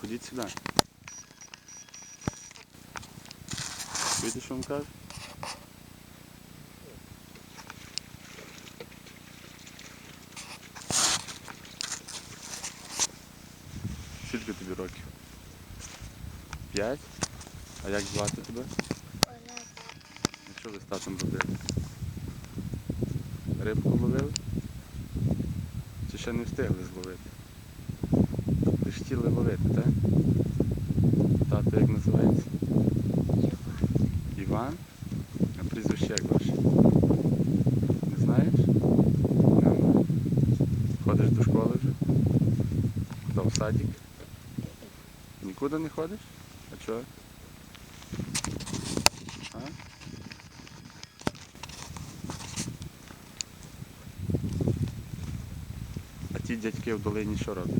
Ходіть сюди. Чуєте, що вам кажу? Скільки тобі років? П'ять? А як звати тебе? Олег. І Що ви з татом робили? Рибку ловили? Чи ще не встигли зловити? Хотіли так? Тато як називається? Іван? А прізвище як ваше? Не знаєш? Не. Ходиш до школи вже? Куди в садик? Нікуди не ходиш? А чого? А ті дядьки в долині що роблять?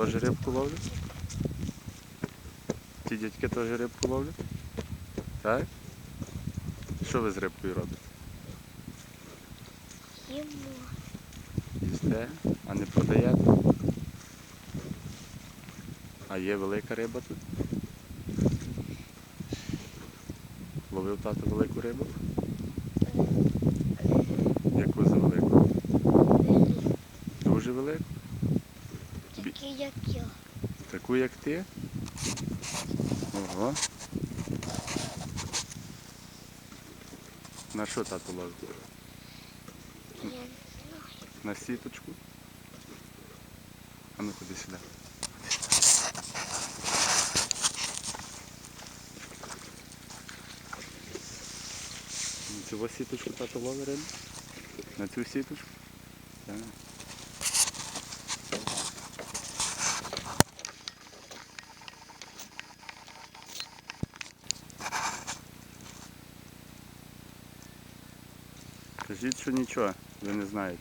Теж рибку ловлять? Ті дядьки теж рибку ловлять? Так? Що ви з рибкою робите? Їмо. Їсте, а не продаєте? А є велика риба тут? Ловив тато велику рибу? Яку за велику? Дуже велику? Як я. Таку, як ти? Ого. На що тато ловить? Я не знаю. На сіточку? А ну ходи сюди. На цю сіточку тато ловить? На цю сіточку? Так. Кажіть, що нічого, ви не знаєте.